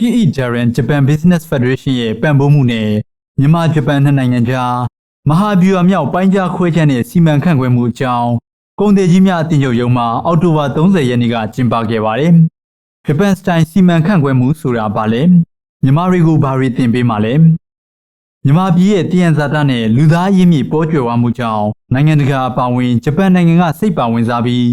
PE Japan Japan Business Federation ရဲ့ပံ့ပိုးမှုနဲ့မြန်မာဂျပန်နှစ်နိုင်ငံကြားမဟာဗျူဟာမြောက်ပိုင်းခြားခွဲခြားတဲ့စီမံခန့်ခွဲမှုအကြောင်းကုန်သည်ကြီးများအသင်းချုပ်ရုံးမှအောက်တိုဘာ30ရက်နေ့ကကျင်းပခဲ့ပါတယ်။ Japan Style စီမံခန့်ခွဲမှုဆိုတာဘာလဲ။မြန်မာတွေကိုဘာတွေသင်ပေးမှာလဲ။မြန်မာပြည်ရဲ့တည်ရန်ဇာတာနဲ့လူသားရင်းမြစ်ပေါ်ကျွယ်ဝမှုကြောင့်နိုင်ငံတကာအပါအဝင်ဂျပန်နိုင်ငံကစိတ်ပါဝင်စားပြီး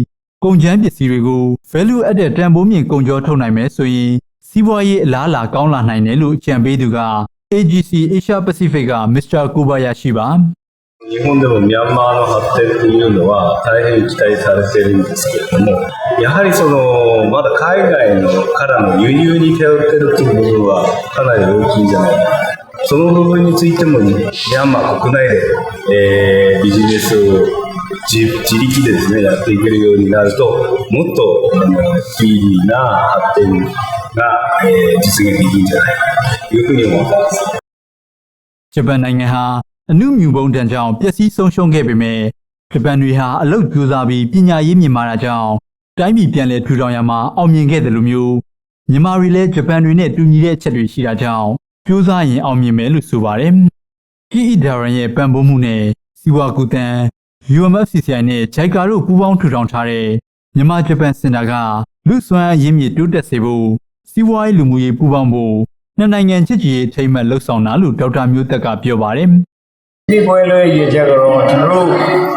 ကုန်ကျန်းပစ္စည်းတွေကို value added တန်ဖိုးမြင့်ကုန်ကျော်ထုတ်နိုင်မယ်ဆိုရင် စီးပွားရေးအလားအလာကောင်းလာနိုင်တယ်လို့ကြံပေးသူက AGC Asia Pacific က Mr. Kobayashi ပါ 日本でもミャンマーの発展というのは大変期待されているんですけれども、やはりそのまだ海外のからの輸入に頼っているという部分はかなり大きいんじゃないかな。その部分についてもミャンマー国内で、えービジネスを自自力でですね、やっていけるようになると、もっとあのスピーディーな発展 ကဒီစငယ်ကြီးကြီးတယ်ရုပ်ပြည့်ရောဂျပန်နိုင်ငံဟာအမှုမြူပုံတန်ကြောင့်ပျက်စီးဆုံးရှုံးခဲ့ပေမဲ့ဂျပန်တွေဟာအလုတ်ကြိုးစားပြီးပညာရေးမြင့်မာတာကြောင့်တိုင်းပြည်ပြန်လည်ထူထောင်ရမှာအောင်မြင်ခဲ့တယ်လို့မျိုးမြန်မာတွေလည်းဂျပန်တွေနဲ့တူညီတဲ့အချက်တွေရှိတာကြောင့်ကြိုးစားရင်အောင်မြင်မယ်လို့ဆိုပါတယ်။ KE Darren ရဲ့ပံ့ပိုးမှုနဲ့စီဝါကူတန် UMFCCI နဲ့ JICA တို့ပူးပေါင်းထူထောင်ထားတဲ့မြန်မာဂျပန်စင်တာကလူစွမ်းရင်းမြစ်တိုးတက်စေဖို့ စီးပွားရေးလူမှုရေးပူးပေါင်းဖို့နှစ်နိုင်ငံချစ်ကြည်ရေးအထိမ်းအမှတ်လှုပ်ဆောင်တာလို့ဒေါက်တာမျိုးသက်ကပြောပါတယ်ဒီပွဲလေးရည်ချက်ကတော့ကျွန်တော်တို့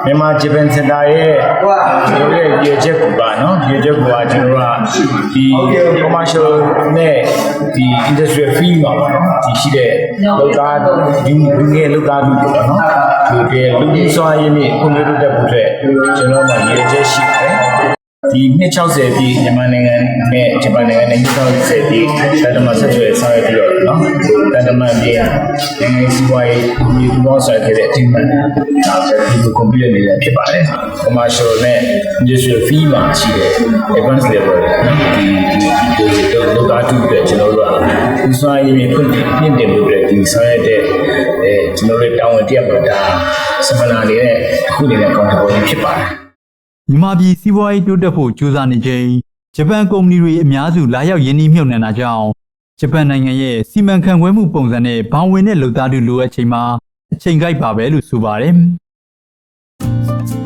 မြန်မာဂျပန်စင်တာရဲ့ကျွန်တော်ရဲ့ရည်ချက်ကူပါနော်ရည်ချက်ကူကကျွန်တော်ကဒီ commercial နဲ့ဒီ industrial field မှာပေါ့နော်ဒီရှိတဲ့လောက်သားဒီလူငယ်လောက်သားလူပေါ့နော်ဒီကလူကြီးစွာရင်းနဲ့ကွန်ပျူတာတက်ဖို့အတွက်ကျွန်တော်မှာရည်ချက်ရှိတယ် ဒီ260ပြည်မြန်မာနိုင်ငံနဲ့ဂျပန်နိုင်ငံနဲ့260ပြည်တန်တမဆက်သွယ်ဆောင်ရွက်ပြီးတော့နော်တန်တမပြည်နိုင်ငံစီးပွားရေးမြေသဘောဆိုင်ခဲ့တဲ့အထင်မှန်ဒါဆိုဒီကို complete နေရဖြစ်ပါတယ် commercial နဲ့ industrial fee မှာရှိတဲ့ advanced level ဒီဒီဒီတော့လောက်တာတူတဲ့ကျွန်တော်တို့ကဥစားရေးဖွင့်ပြင့်တင်လို့တဲ့ဒီဆောင်ရွက်တဲ့အဲကျွန်တော်တို့တာဝန်တရမှာဒါစမနာနေတဲ့အခုနေတဲ့ account ပေါ်ဖြစ်ပါတယ် မြန်မာပြည်စီးပွားရေးတိုးတက်ဖို့ကြိုးစားနေချိန်ဂျပန်ကုမ္ပဏီတွေအများစုလာရောက်ယင်းနှီးမြှုပ်နှံတာကြောင့်ဂျပန်နိုင်ငံရဲ့စီမံခန့်ခွဲမှုပုံစံနဲ့ဘဏ်ဝင်တဲ့လုပ်သားတွေလိုအပ်ချိန်မှာအချိန်ကိုက်ပါပဲလို့ဆိုပါတယ်။